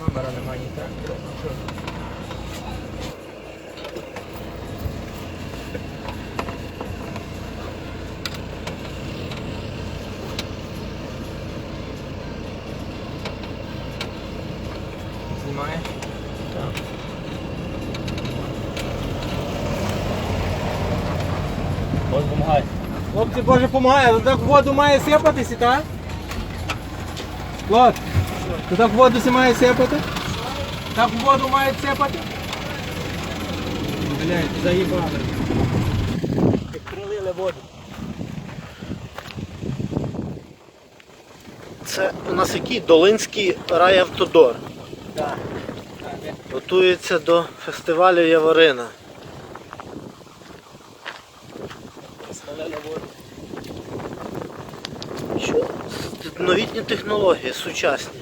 Номера немає ні трактора. ну що? Знімає? Так. Ось допомагай. Хлопці, Боже помагає, так воду має сипатися, так? Хлоп, то так воду має сипати? Так воду має сипати? Блять, заїбали. Як воду. Це у нас який Долинський райавтодор. Так, Готується до фестивалю Яворина. Що? Новітні технології, сучасні.